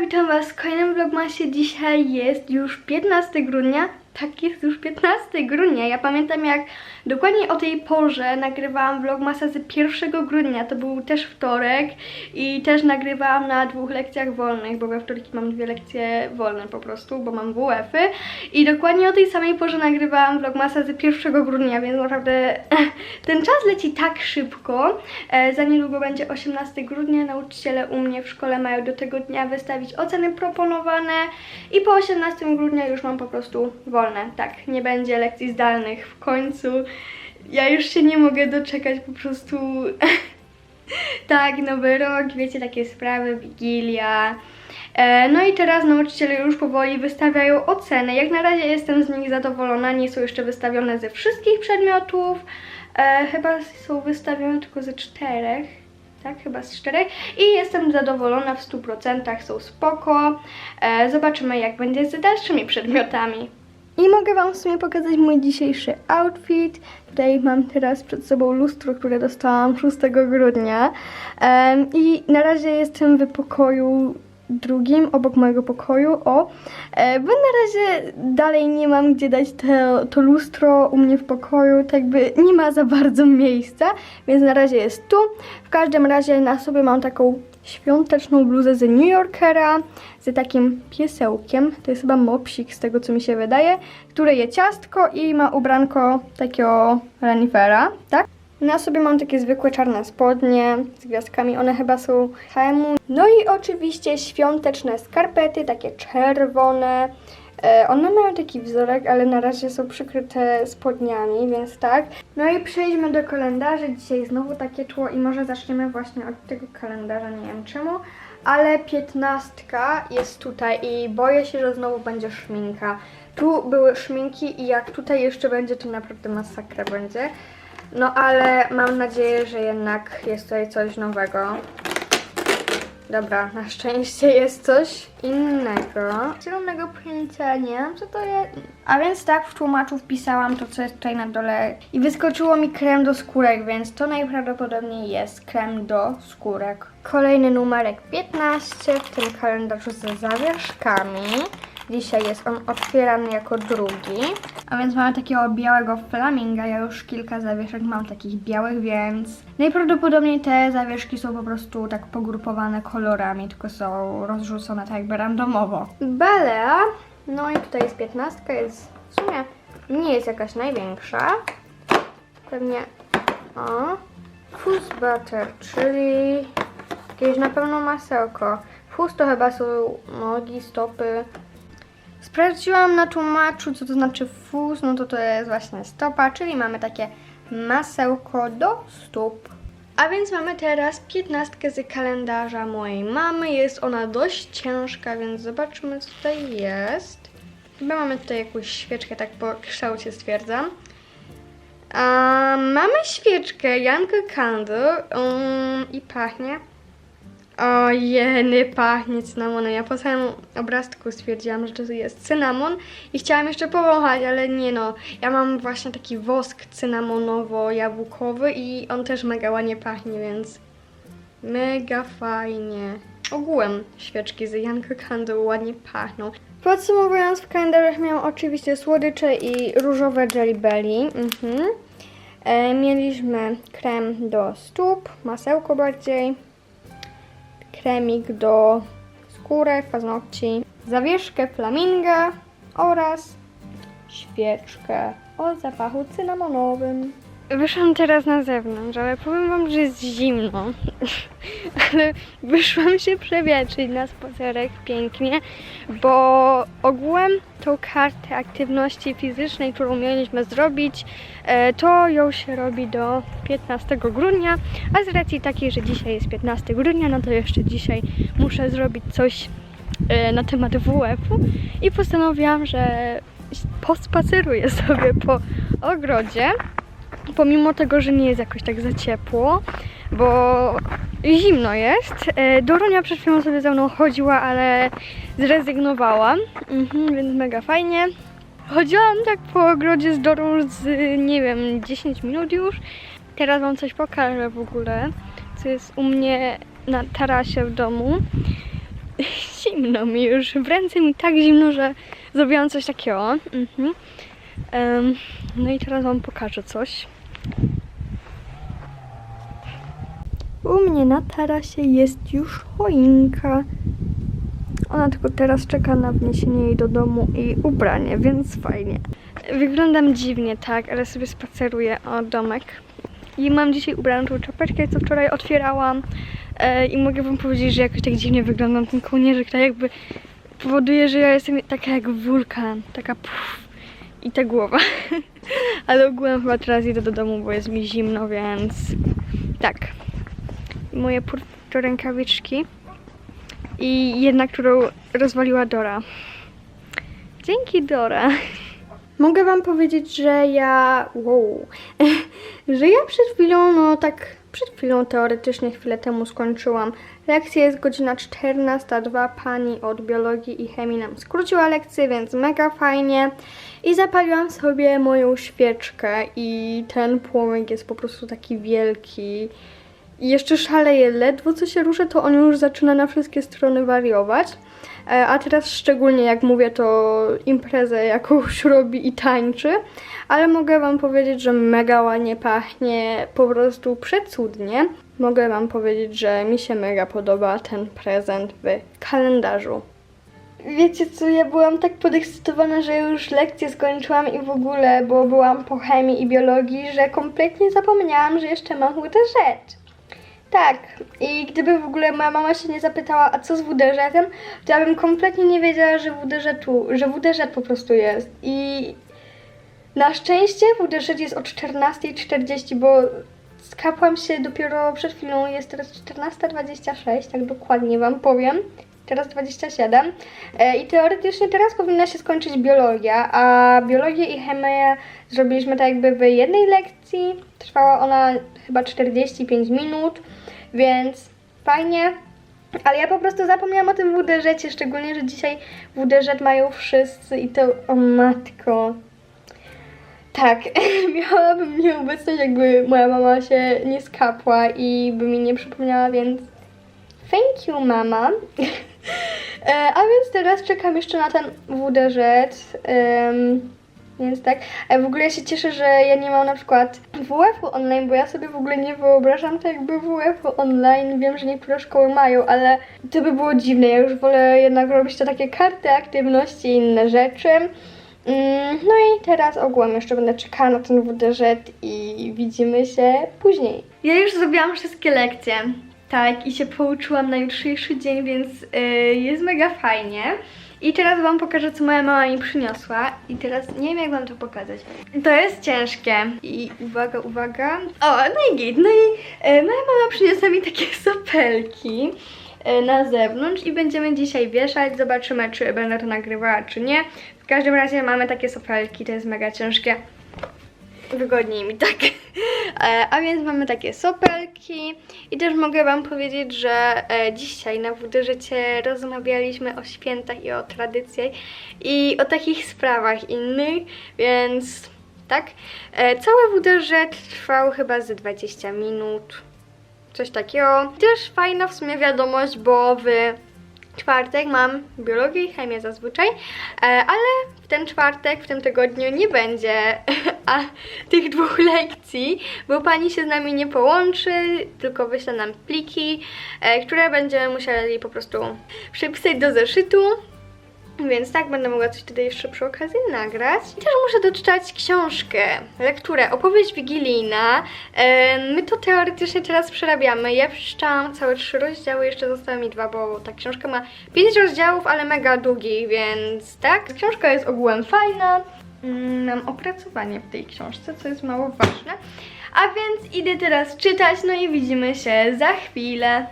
witam Was w kolejnym vlogmasie. Dzisiaj jest już 15 grudnia. Tak, jest już 15 grudnia. Ja pamiętam jak dokładnie o tej porze nagrywałam vlogmasa z 1 grudnia. To był też wtorek i też nagrywałam na dwóch lekcjach wolnych, bo we wtorki mam dwie lekcje wolne po prostu, bo mam WF-y. I dokładnie o tej samej porze nagrywałam vlogmasa z 1 grudnia, więc naprawdę ten czas leci tak szybko. E, za niedługo będzie 18 grudnia. Nauczyciele u mnie w szkole mają do tego dnia wystawić oceny proponowane i po 18 grudnia już mam po prostu wolne. Tak, nie będzie lekcji zdalnych w końcu. Ja już się nie mogę doczekać po prostu. tak, nowy rok, wiecie, takie sprawy, wigilia. E, No i teraz nauczyciele już powoli wystawiają oceny. Jak na razie jestem z nich zadowolona, nie są jeszcze wystawione ze wszystkich przedmiotów. E, chyba są wystawione tylko ze czterech. Tak, chyba z czterech. I jestem zadowolona w 100%, są spoko. E, zobaczymy jak będzie z dalszymi przedmiotami. I mogę Wam w sumie pokazać mój dzisiejszy outfit. Tutaj mam teraz przed sobą lustro, które dostałam 6 grudnia. Em, I na razie jestem w pokoju drugim, obok mojego pokoju, o. E, bo na razie dalej nie mam gdzie dać te, to lustro u mnie w pokoju, tak by nie ma za bardzo miejsca, więc na razie jest tu. W każdym razie na sobie mam taką świąteczną bluzę z New Yorkera, z takim piesełkiem, to jest chyba mopsik z tego co mi się wydaje, który je ciastko i ma ubranko takiego renifera, tak? Na sobie mam takie zwykłe czarne spodnie z gwiazdkami, one chyba są H&M. No i oczywiście świąteczne skarpety, takie czerwone. E, one mają taki wzorek, ale na razie są przykryte spodniami, więc tak. No i przejdźmy do kalendarzy. Dzisiaj znowu takie tło i może zaczniemy właśnie od tego kalendarza, nie wiem czemu. Ale piętnastka jest tutaj i boję się, że znowu będzie szminka. Tu były szminki i jak tutaj jeszcze będzie, to naprawdę masakra będzie. No ale mam nadzieję, że jednak jest tutaj coś nowego. Dobra, na szczęście jest coś innego. Zielonego pojęcia nie wiem, co to jest. A więc tak, w tłumaczu wpisałam to, co jest tutaj na dole i wyskoczyło mi krem do skórek, więc to najprawdopodobniej jest krem do skórek. Kolejny numerek 15 w tym kalendarzu ze zawieszkami. Dzisiaj jest on otwierany jako drugi. A więc mamy takiego białego flaminga. Ja już kilka zawieszek mam takich białych, więc najprawdopodobniej te zawieszki są po prostu tak pogrupowane kolorami, tylko są rozrzucone tak jakby randomowo. Balea. No i tutaj jest 15, jest w sumie nie jest jakaś największa. Pewnie o. Fuzz butter, czyli jakieś na pewno masełko. Fuzz to chyba są nogi, stopy. Sprawdziłam na tłumaczu, co to znaczy fuz, no to to jest właśnie stopa, czyli mamy takie masełko do stóp. A więc mamy teraz piętnastkę z kalendarza mojej mamy. Jest ona dość ciężka, więc zobaczmy co tutaj jest. Chyba mamy tutaj jakąś świeczkę, tak po kształcie stwierdzam. A, mamy świeczkę Janko Candle um, i pachnie o jeny, pachnie cynamonem. Ja po samym obrazku stwierdziłam, że to jest cynamon i chciałam jeszcze powąchać, ale nie no. Ja mam właśnie taki wosk cynamonowo-jabłkowy i on też mega ładnie pachnie, więc mega fajnie. Ogółem świeczki z Janko Candle ładnie pachną. Podsumowując, w kalendarzach miałam oczywiście słodycze i różowe Jelly Belly. Mhm. E, mieliśmy krem do stóp, masełko bardziej kremik do skórek, paznokci, zawieszkę flaminga oraz świeczkę o zapachu cynamonowym. Wyszłam teraz na zewnątrz, ale powiem wam, że jest zimno. ale wyszłam się przewietrzyć na spacerek pięknie, bo ogółem tą kartę aktywności fizycznej, którą mieliśmy zrobić, e, to ją się robi do 15 grudnia, a z racji takiej, że dzisiaj jest 15 grudnia, no to jeszcze dzisiaj muszę zrobić coś e, na temat WF-u i postanowiłam, że pospaceruję sobie po ogrodzie pomimo tego, że nie jest jakoś tak za ciepło, bo zimno jest. E, Doronia przed chwilą sobie ze mną chodziła, ale zrezygnowała, mhm, więc mega fajnie. Chodziłam tak po ogrodzie z Dorą z, nie wiem, 10 minut już. Teraz wam coś pokażę w ogóle, co jest u mnie na tarasie w domu. zimno mi już. W ręce mi tak zimno, że zrobiłam coś takiego. Mhm. Em, no i teraz wam pokażę coś. U mnie na tarasie jest już choinka. Ona tylko teraz czeka na wniesienie jej do domu i ubranie, więc fajnie. Wyglądam dziwnie, tak, ale sobie spaceruję o domek. I mam dzisiaj ubraną tą czapeczkę, co wczoraj otwierałam. E, I mogę wam powiedzieć, że jakoś tak dziwnie wyglądam. Ten kołnierzyk tak jakby powoduje, że ja jestem taka jak wulkan. Taka. I ta głowa. ale ogółem chyba teraz idę do domu, bo jest mi zimno, więc tak. Moje purto rękawiczki. I jedna, którą rozwaliła Dora. Dzięki Dora. Mogę wam powiedzieć, że ja. Wow. że ja przed chwilą, no tak, przed chwilą teoretycznie chwilę temu skończyłam. Lekcja jest godzina 14.02. Pani od biologii i chemii nam skróciła lekcję, więc mega fajnie. I zapaliłam sobie moją świeczkę, i ten płomyk jest po prostu taki wielki. I jeszcze szaleje, ledwo co się ruszę, to on już zaczyna na wszystkie strony wariować. E, A teraz szczególnie jak mówię, to imprezę jakąś robi i tańczy. Ale mogę wam powiedzieć, że mega ładnie pachnie, po prostu przecudnie. Mogę wam powiedzieć, że mi się mega podoba ten prezent w kalendarzu. Wiecie co, ja byłam tak podekscytowana, że już lekcję skończyłam i w ogóle, bo byłam po chemii i biologii, że kompletnie zapomniałam, że jeszcze mam łudę rzecz. Tak, i gdyby w ogóle moja mama się nie zapytała, a co z WDŻ-em, to ja bym kompletnie nie wiedziała, że WDŻ, tu, że WDŻ po prostu jest. I na szczęście WDŻ jest o 14.40, bo skapłam się dopiero przed chwilą, jest teraz 14.26, tak dokładnie Wam powiem. Teraz 27. E, I teoretycznie teraz powinna się skończyć biologia, a biologię i chemię zrobiliśmy tak jakby w jednej lekcji. Trwała ona chyba 45 minut, więc fajnie. Ale ja po prostu zapomniałam o tym WDŻ, szczególnie, że dzisiaj WDŻ mają wszyscy i to, o matko. Tak, miałabym nieobecność, jakby moja mama się nie skapła i by mi nie przypomniała, więc thank you, mama. E, A więc teraz czekam jeszcze na ten WDŻ. em, więc tak. A w ogóle ja się cieszę, że ja nie mam na przykład WF-u online, bo ja sobie w ogóle nie wyobrażam tak jakby WF-u online. Wiem, że niektóre szkoły mają, ale to by było dziwne. Ja już wolę jednak robić to takie karty aktywności i inne rzeczy. Mm, No i teraz ogółem jeszcze będę czekała na ten WDŻ i widzimy się później. Ja już zrobiłam wszystkie lekcje. Tak, i się pouczyłam na jutrzejszy dzień, więc yy, jest mega fajnie. I teraz Wam pokażę, co moja mama mi przyniosła. I teraz nie wiem, jak Wam to pokazać. To jest ciężkie. I uwaga, uwaga. O, no i git. No i e, moja mama przyniosła mi takie sopelki e, na zewnątrz i będziemy dzisiaj wieszać. Zobaczymy, czy będę to nagrywała, czy nie. W każdym razie mamy takie sopelki, to jest mega ciężkie wygodniej mi tak. E, A więc mamy takie sopelki i też mogę Wam powiedzieć, że e, dzisiaj na WDŻcie rozmawialiśmy o świętach i o tradycjach i o takich sprawach innych, więc tak. E, Cały WDŻ trwał chyba ze 20 minut, coś takiego. Też fajna w sumie wiadomość, bo w czwartek mam biologię i chemię zazwyczaj, e, ale w ten czwartek, w tym tygodniu nie będzie tych dwóch lekcji, bo pani się z nami nie połączy, tylko wyśle nam pliki, e, które będziemy musieli po prostu przypisać do zeszytu. Więc tak, będę mogła coś wtedy jeszcze przy okazji nagrać. I też muszę doczytać książkę, lekturę, opowieść wigilijna. My to teoretycznie teraz przerabiamy. Ja przeczytałam całe trzy rozdziały, jeszcze zostały mi dwa, bo ta książka ma pięć rozdziałów, ale mega długi, więc tak. Książka jest ogółem fajna. Mm, Mam opracowanie w tej książce, co jest mało ważne. A więc idę teraz czytać, no i widzimy się za chwilę.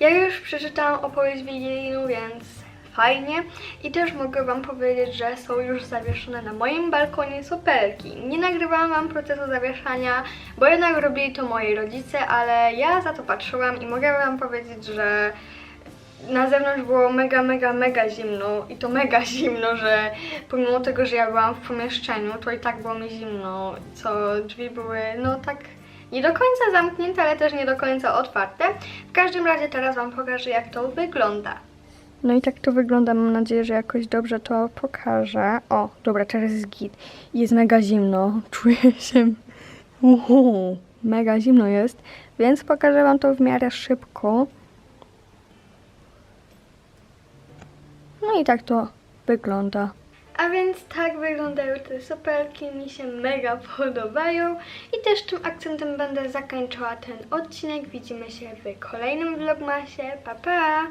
Ja już przeczytałam opowieść wigilijną, więc fajnie. I też mogę Wam powiedzieć, że są już zawieszone na moim balkonie sopelki. Nie nagrywałam Wam procesu zawieszania, bo jednak robili to moi rodzice, ale ja za to patrzyłam i mogę Wam powiedzieć, że na zewnątrz było mega, mega, mega zimno i to mega zimno, że pomimo tego, że ja byłam w pomieszczeniu, to i tak było mi zimno, co drzwi były, no tak nie do końca zamknięte, ale też nie do końca otwarte. W każdym razie teraz Wam pokażę, jak to wygląda. No i tak to wygląda. Mam nadzieję, że jakoś dobrze to pokażę. O, dobra, teraz jest git. Jest mega zimno. Czuję się... Uhu, mega zimno jest, więc pokażę Wam to w miarę szybko. No i tak to wygląda. A więc tak wyglądają te sopelki, mi się mega podobają i też tym akcentem będę zakończyła ten odcinek. Widzimy się w kolejnym vlogmasie. Pa pa!